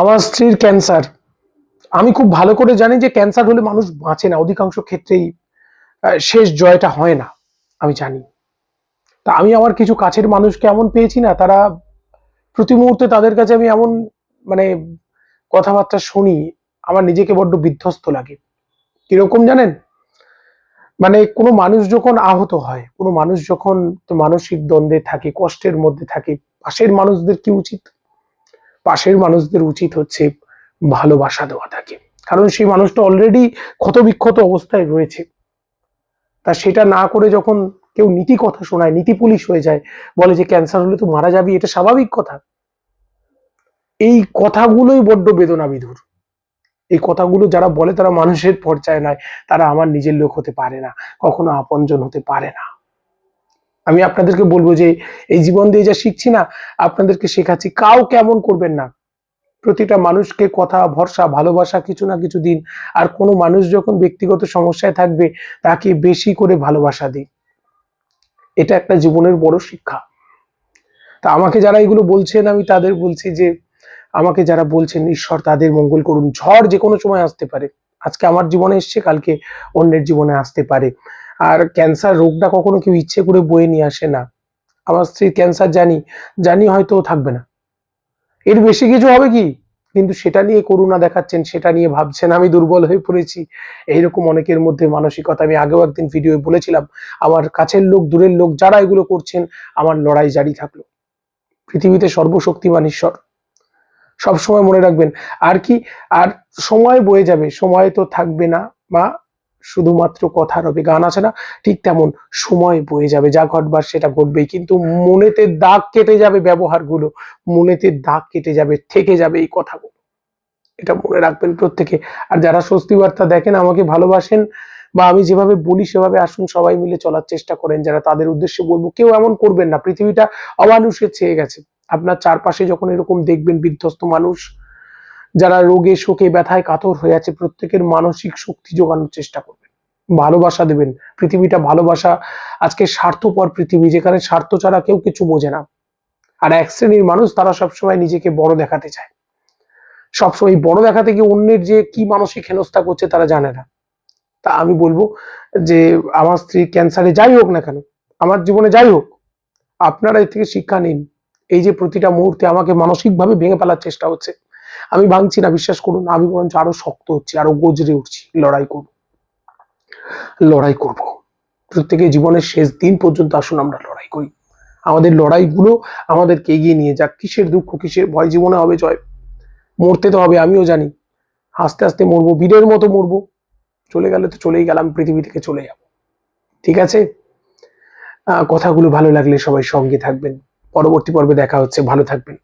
আমার স্ত্রীর ক্যান্সার আমি খুব ভালো করে জানি যে ক্যান্সার হলে মানুষ বাঁচে না, অধিকাংশ ক্ষেত্রেই শেষ জয়টা হয় না, আমি জানি। তা আমি আমার কিছু কাছের মানুষকে এমন পেয়েছি না, তারা প্রতি মুহূর্তে তাদের কাছে আমি এমন মানে কথাবার্তা শুনি, আমার নিজেকে বড্ড বিধ্বস্ত লাগে। কীরকম জানেন? মানে কোনো মানুষ যখন আহত হয়, কোনো মানুষ যখন মানসিক দ্বন্দ্বে থাকে, কষ্টের মধ্যে থাকে, পাশের মানুষদের কি উচিত পাশের মানুষদের উচিত হচ্ছে ভালোবাসা দেওয়া থাকে কারণ সেই মানুষটা অলরেডি ক্ষতবিক্ষত অবস্থায় রয়েছে। তা সেটা না করে যখন কেউ নীতি কথা শোনায়, নীতি পুলিশ হয়ে যায়, বলে যে ক্যান্সার হলে তো মারা যাবি, এটা স্বাভাবিক কথা। এই কথাগুলোই বড্ড বেদনা বিধুর এই কথাগুলো যারা বলে তারা মানুষের পর্যায়ে নয়, তারা আমার নিজের লোক হতে পারে না, কখনো আপনজন হতে পারে না। আমি আপনাদেরকে বলব যে এই জীবন দিয়ে যা শিখছি না, আপনাদেরকে শেখাচ্ছি কাউ কেমন করবেন না। প্রতিটা মানুষকে কথা, ভরসা, ভালোবাসা কিছু না কিছু দিন, আর কোনো মানুষ যখন ব্যক্তিগত সমস্যায় থাকবে, তাকে বেশি করে ভালোবাসা দিন। এটা একটা জীবনের বড় শিক্ষা। তা আমাকে যারা এগুলো বলছেন, আমি তাদের বলছি যে, আমাকে যারা বলছেন, ঈশ্বর তাদের মঙ্গল করুন। ঝড় যে কোনো সময় আসতে পারে। আজকে আমার জীবনে এসছে, কালকে অন্যের জীবনে আসতে পারে। আর ক্যান্সার রোগটা কখনো কেউ ইচ্ছে করে বয়ে নিয়ে আসে না। আমার স্ত্রীর ক্যান্সার জানি জানি হয়তো থাকবে না। এর বেশি কিছু হবে কি? কিন্তু সেটা নিয়ে করুণা দেখাচ্ছেন, সেটা নিয়ে ভাবছেন, আমি দুর্বল হয়ে পড়েছি। এইরকম অনেকের মধ্যে মানসিকতা, আমি আগেও একদিন ভিডিও বলেছিলাম, আমার কাছের লোক, দূরের লোক যারা এগুলো করছেন, আমার লড়াই জারি থাকল। পৃথিবীতে সর্বশক্তিমান ঈশ্বর। সবসময় মনে রাখবেন, আর কি, আর সময় বয়ে যাবে, সময় তো থাকবে না বা শুধুমাত্র কথা রবে গান আছে না, ঠিক তেমন সময় বয়ে যাবে, যা ঘটবার সেটা ঘটবেই। কিন্তু মনেতে দাগ কেটে যাবে ব্যবহারগুলো, মনেতে দাগ কেটে যাবে, থেকে যাবে এই কথাগুলো। এটা মনে রাখবেন প্রত্যেকে। আর যারা স্বস্তি বার্তা দেখেন, আমাকে ভালোবাসেন, বা আমি যেভাবে বলি সেভাবে আসুন, সবাই মিলে চলার চেষ্টা করেন। যারা তাদের উদ্দেশ্যে বলব, কেউ এমন করবেন না, পৃথিবীটা অমানুষের ছেয়ে গেছে। আপনার চারপাশে যখন এরকম দেখবেন বিধ্বস্ত মানুষ, যারা রোগে, শোকে, ব্যথায় কাতর হয়ে আছে, প্রত্যেকের মানসিক শক্তি যোগানোর চেষ্টা করবেন। ভালোবাসা দেবেন। পৃথিবীটা ভালোবাসা আজকে স্বার্থপর পৃথিবী, যেখানে স্বার্থ ছাড়া কেউ কিছু বোঝে না। আর এক শ্রেণির মানুষ তারা সবসময় নিজেকে বড় দেখাতে চায়। সবসময় বড় দেখাতে গিয়ে অন্যের যে কি মানসিক হেনস্থা করছে তারা জানে না। তা আমি বলব যে আমার স্ত্রী ক্যান্সারে যাই হোক না কেন, আমার জীবনে যাই হোক, আপনারা এর থেকে শিক্ষা নিন। এই যে প্রতিটা মুহূর্তে আমাকে মানসিকভাবে ভেঙে ফেলার চেষ্টা হচ্ছে, আমি ভাঙছি না, বিশ্বাস করুন, আমি বরঞ্চ আরও শক্ত হচ্ছি, আরও গজরে উঠছি, লড়াই করব। লড়াই করব। প্রত্যেকে জীবনের শেষ দিন পর্যন্ত আসুন আমরা লড়াই করি। আমাদের লড়াইগুলো আমাদেরকে এগিয়ে নিয়ে যাক। কিসের দুঃখ, কিসের ভয়, জীবনে হবে জয়। মরতে তো হবে, আমিও জানি। আস্তে আস্তে মরবো, বীরের মতো মরবো। চলে গেলে তো চলেই গেলাম, পৃথিবী থেকে চলে যাব। ঠিক আছে? কথাগুলো ভালো লাগলে সবাই সঙ্গে থাকবেন। পরবর্তী পর্বে দেখা হচ্ছে। ভালো থাকবেন।